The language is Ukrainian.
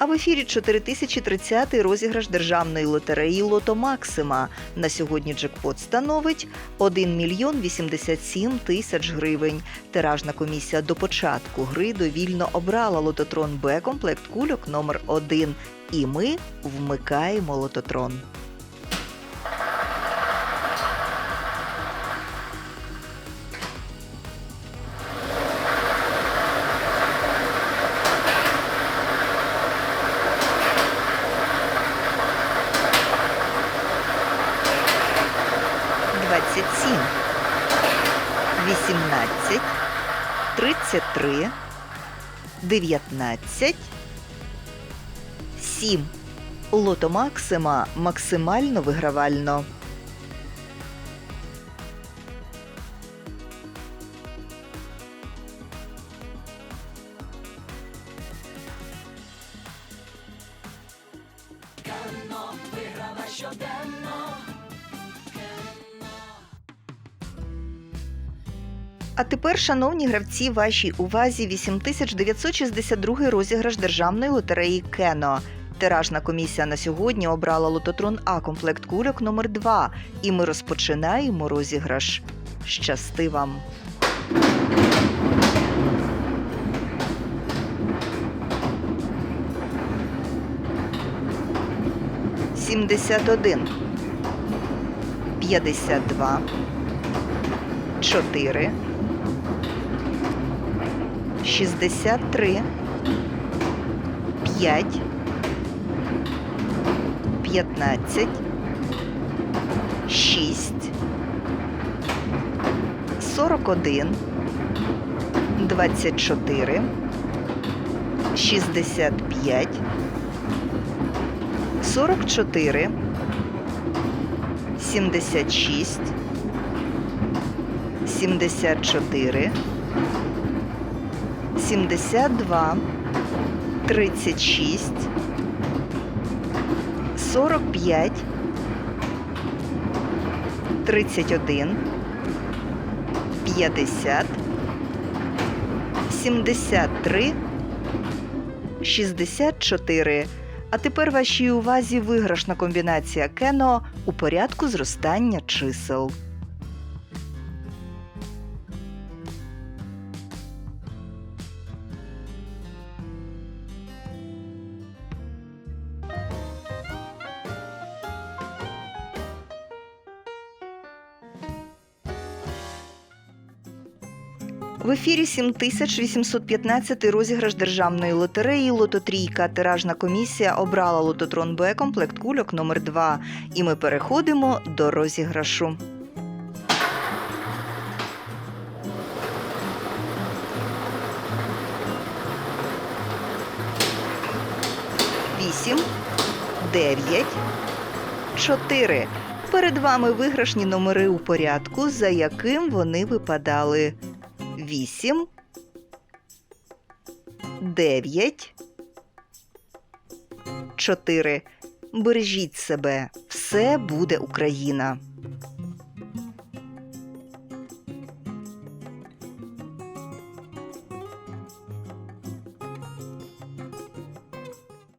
А в ефірі 4030 розіграш державної лотереї Лото Максима. На сьогодні джекпот становить 1 мільйон 87 тисяч гривень. Тиражна комісія до початку гри довільно обрала лототрон Б комплект кульок номер 1 І ми вмикаємо лототрон. Двадцять сім, вісімнадцять, тридцять три, дев'ятнадцять, сім. Лото Максима максимально вигравально. А тепер, шановні гравці, вашій увазі 8962 розіграш державної лотереї Кено. Тиражна комісія на сьогодні обрала лототрон А комплект кульок номер 2 і ми розпочинаємо розіграш. Щасти вам! Сімдесят один, п'ятдесят два, чотири, шістдесят три, п'ять. 15, 6, 41, 24, 65, 44, 76, 74, 72, 36, 45, 31, 50, 73, 64. А тепер вашій увазі виграшна комбінація кено у порядку зростання чисел. В ефірі 7815 розіграш державної лотереї Лототрійка. Тиражна комісія обрала лототрон Б комплект кульок номер 2 І ми переходимо до розіграшу. Вісім, дев'ять, чотири. Перед вами виграшні номери у порядку, за яким вони випадали. 8, 9, 4. Бережіть себе. Все буде Україна.